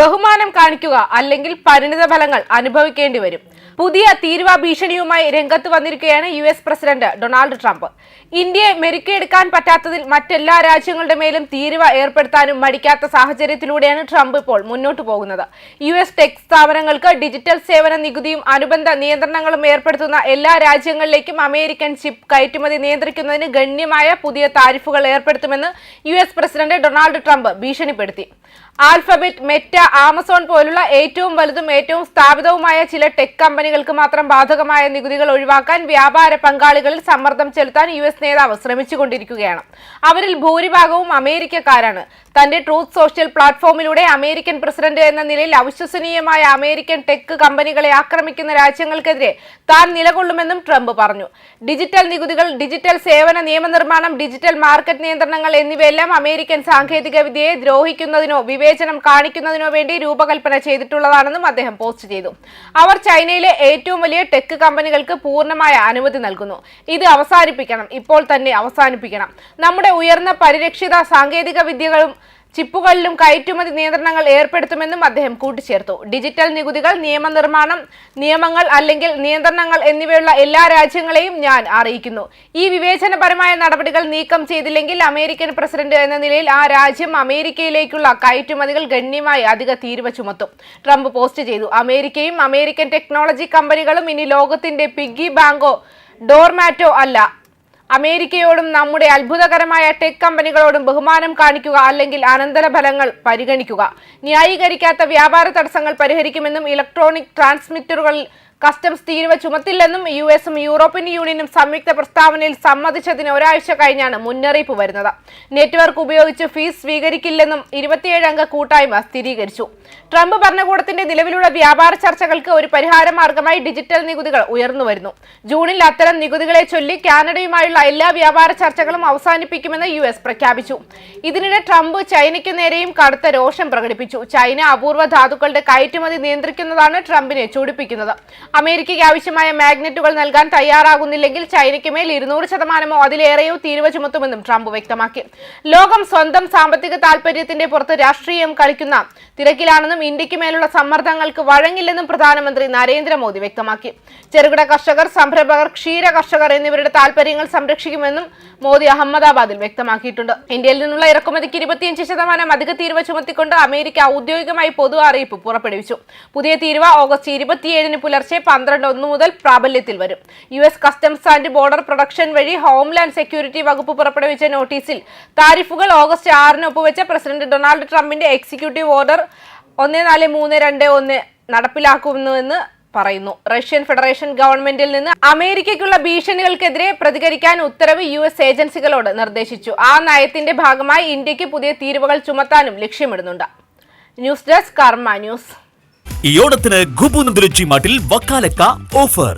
ബഹുമാനം കാണിക്കുക അല്ലെങ്കിൽ പരിണിത ഫലങ്ങൾ അനുഭവിക്കേണ്ടി വരും. പുതിയ തീരുവ ഭീഷണിയുമായി രംഗത്ത് വന്നിരിക്കുകയാണ് U S president Donald Trump. ഇന്ത്യയെ മെരുക്കിയെടുക്കാൻ പറ്റാത്തതിൽ മറ്റെല്ലാ രാജ്യങ്ങളുടെ മേലും തീരുവ ഏർപ്പെടുത്താനും മടിക്കാത്ത സാഹചര്യത്തിലൂടെയാണ് ട്രംപ് ഇപ്പോൾ മുന്നോട്ട് പോകുന്നത്. യു എസ് ടെക് സ്ഥാപനങ്ങൾക്ക് ഡിജിറ്റൽ സേവന നികുതിയും അനുബന്ധ നിയന്ത്രണങ്ങളും ഏർപ്പെടുത്തുന്ന എല്ലാ രാജ്യങ്ങളിലേക്കും അമേരിക്കൻ ചിപ്പ് കയറ്റുമതി നിയന്ത്രിക്കുന്നതിന് ഗണ്യമായ പുതിയ താരിഫുകൾ ഏർപ്പെടുത്തുമെന്ന് U S president Donald Trump ഭീഷണിപ്പെടുത്തി. ആൽഫബെറ്റ് മെറ്റ ആമസോൺ പോലുള്ള ഏറ്റവും വലുതും ഏറ്റവും സ്ഥാപിതവുമായ ചില ടെക് കമ്പനികൾക്ക് മാത്രം ബാധകമായ നികുതികൾ ഒഴിവാക്കാൻ വ്യാപാര പങ്കാളികളിൽ സമ്മർദ്ദം ചെലുത്താൻ യു നേതാവ് ശ്രമിച്ചുകൊണ്ടിരിക്കുകയാണ്. അവരിൽ ഭൂരിഭാഗവും അമേരിക്കക്കാരാണ്. തന്റെ ട്രൂത്ത് സോഷ്യൽ പ്ലാറ്റ്ഫോമിലൂടെ അമേരിക്കൻ പ്രസിഡന്റ് എന്ന നിലയിൽ അവിശ്വസനീയമായ അമേരിക്കൻ ടെക് കമ്പനികളെ ആക്രമിക്കുന്ന രാജ്യങ്ങൾക്കെതിരെ താൻ നിലകൊള്ളുമെന്നും ട്രംപ് പറഞ്ഞു. ഡിജിറ്റൽ നികുതികൾ ഡിജിറ്റൽ സേവന നിയമനിർമ്മാണം ഡിജിറ്റൽ മാർക്കറ്റ് നിയന്ത്രണങ്ങൾ എന്നിവയെല്ലാം അമേരിക്കൻ സാങ്കേതിക വിദ്യയെ ദ്രോഹിക്കുന്നതിനോ വിവേചനം കാണിക്കുന്നതിനോ വേണ്ടി രൂപകൽപ്പന ചെയ്തിട്ടുള്ളതാണെന്നും അദ്ദേഹം പോസ്റ്റ് ചെയ്തു. അവർ ചൈനയിലെ ഏറ്റവും വലിയ ടെക് കമ്പനികൾക്ക് പൂർണമായ അനുമതി നൽകുന്നു. ഇത് അവസാനിപ്പിക്കണം ഇപ്പോൾ തന്നെ അവസാനിപ്പിക്കണം. നമ്മുടെ ഉയർന്ന പരിരക്ഷിത സാങ്കേതിക വിദ്യകളും ചിപ്പുകളിലും കയറ്റുമതി നിയന്ത്രണങ്ങൾ ഏർപ്പെടുത്തുമെന്നും അദ്ദേഹം കൂട്ടിച്ചേർത്തു. ഡിജിറ്റൽ നികുതികൾ നിയമനിർമ്മാണം നിയമങ്ങൾ അല്ലെങ്കിൽ നിയന്ത്രണങ്ങൾ എന്നിവയുള്ള എല്ലാ രാജ്യങ്ങളെയും ഞാൻ അറിയിക്കുന്നു. ഈ വിവേചനപരമായ നടപടികൾ നീക്കം ചെയ്തില്ലെങ്കിൽ അമേരിക്കൻ പ്രസിഡന്റ് എന്ന നിലയിൽ ആ രാജ്യം അമേരിക്കയിലേക്കുള്ള കയറ്റുമതികൾ ഗണ്യമായി അധിക തീരുവ ചുമത്തും. ട്രംപ് പോസ്റ്റ് ചെയ്തു. അമേരിക്കയും അമേരിക്കൻ ടെക്നോളജി കമ്പനികളും ഇനി ലോകത്തിന്റെ പിഗ്ഗി ബാങ്കോ ഡോർമാറ്റോ അല്ല. അമേരിക്കയോടും നമ്മുടെ അത്ഭുതകരമായ ടെക് കമ്പനികളോടും ബഹുമാനം കാണിക്കുക അല്ലെങ്കിൽ അനന്തരഫലങ്ങൾ പരിഗണിക്കുക. ന്യായീകരിക്കാത്ത വ്യാപാര തടസ്സങ്ങൾ പരിഹരിക്കുമെന്നും ഇലക്ട്രോണിക് ട്രാൻസ്മിറ്ററുകളിൽ കസ്റ്റംസ് തീരുവ ചുമത്തില്ലെന്നും യു എസും യൂറോപ്യൻ യൂണിയനും സംയുക്ത പ്രസ്താവനയിൽ സമ്മതിച്ചതിന് ഒരാഴ്ച കഴിഞ്ഞാണ് മുന്നറിയിപ്പ് വരുന്നത്. നെറ്റ്വർക്ക് ഉപയോഗിച്ച് ഫീസ് സ്വീകരിക്കില്ലെന്നും ഇരുപത്തിയേഴ് അംഗ കൂട്ടായ്മ സ്ഥിരീകരിച്ചു. ട്രംപ് ഭരണകൂടത്തിന്റെ നിലവിലുള്ള വ്യാപാര ചർച്ചകൾക്ക് ഒരു പരിഹാര മാർഗമായി ഡിജിറ്റൽ നികുതികൾ ഉയർന്നു വരുന്നു. ജൂണിൽ അത്തരം നികുതികളെ ചൊല്ലി കാനഡയുമായുള്ള എല്ലാ വ്യാപാര ചർച്ചകളും അവസാനിപ്പിക്കുമെന്ന് യു എസ് പ്രഖ്യാപിച്ചു. ഇതിനിടെ ട്രംപ് ചൈനയ്ക്ക് നേരെയും കടുത്ത രോഷം പ്രകടിപ്പിച്ചു. ചൈന അപൂർവ ധാതുക്കളുടെ കയറ്റുമതി നിയന്ത്രിക്കുന്നതാണ് ട്രംപിനെ ചൂടിപ്പിക്കുന്നത്. അമേരിക്കയ്ക്ക് ആവശ്യമായ മാഗ്നറ്റുകൾ നൽകാൻ തയ്യാറാകുന്നില്ലെങ്കിൽ ചൈനയ്ക്ക് മേൽ ഇരുന്നൂറ് ശതമാനമോ അതിലേറെയോ തീരുവ ചുമത്തുമെന്നും ട്രംപ് വ്യക്തമാക്കി. ലോകം സ്വന്തം സാമ്പത്തിക താൽപര്യത്തിന്റെ പുറത്ത് രാഷ്ട്രീയം കളിക്കുന്ന തിരക്കിലാണെന്നും ഇന്ത്യയ്ക്ക് മേലുള്ള സമ്മർദ്ദങ്ങൾക്ക് വഴങ്ങില്ലെന്നും പ്രധാനമന്ത്രി നരേന്ദ്രമോദി വ്യക്തമാക്കി. ചെറുകിട കർഷകർ സംരംഭകർ ക്ഷീര കർഷകർ എന്നിവരുടെ താൽപര്യങ്ങൾ സംരക്ഷിക്കുമെന്നും മോദി അഹമ്മദാബാദിൽ വ്യക്തമാക്കിയിട്ടുണ്ട്. ഇന്ത്യയിൽ നിന്നുള്ള ഇറക്കുമതിക്ക് ഇരുപത്തിയഞ്ച് ശതമാനം അധിക തീരുവ ചുമത്തിക്കൊണ്ട് അമേരിക്ക ഔദ്യോഗികമായി പൊതു അറിയിപ്പ് പുറപ്പെടുവിച്ചു. പുതിയ തീരുവ ഓഗസ്റ്റ് ഇരുപത്തിയേഴിന് പുലർച്ചെ പന്ത്രണ്ട് ഒന്ന് മുതൽ പ്രാബല്യത്തിൽ വരും. U S customs and border protection വഴി ഹോംലാൻഡ് സെക്യൂരിറ്റി വകുപ്പ് പുറപ്പെടുവിച്ച നോട്ടീസിൽ താരിഫുകൾ ഓഗസ്റ്റ് ആറിന് ഒപ്പുവെച്ച പ്രസിഡന്റ് ഡൊണാൾഡ് ട്രംപിന്റെ എക്സിക്യൂട്ടീവ് ഓർഡർ ഒന്ന് നാല് മൂന്ന് രണ്ട് ഒന്ന് നടപ്പിലാക്കുന്നുവെന്ന് പറയുന്നു. റഷ്യൻ ഫെഡറേഷൻ ഗവൺമെന്റിൽ നിന്ന് അമേരിക്കയ്ക്കുള്ള ഭീഷണികൾക്കെതിരെ പ്രതികരിക്കാൻ ഉത്തരവ് യു എസ് ഏജൻസികളോട് നിർദ്ദേശിച്ചു. ആ നയത്തിന്റെ ഭാഗമായി ഇന്ത്യയ്ക്ക് പുതിയ തീരുവകൾ ചുമത്താനും ലക്ഷ്യമിടുന്നുണ്ട്. News desk Karma news. ഈ ഓണത്തിന് ഗുബു നന്ദുരുച്ചി മാട്ടിൽ വക്കാലക്ക ഓഫർ.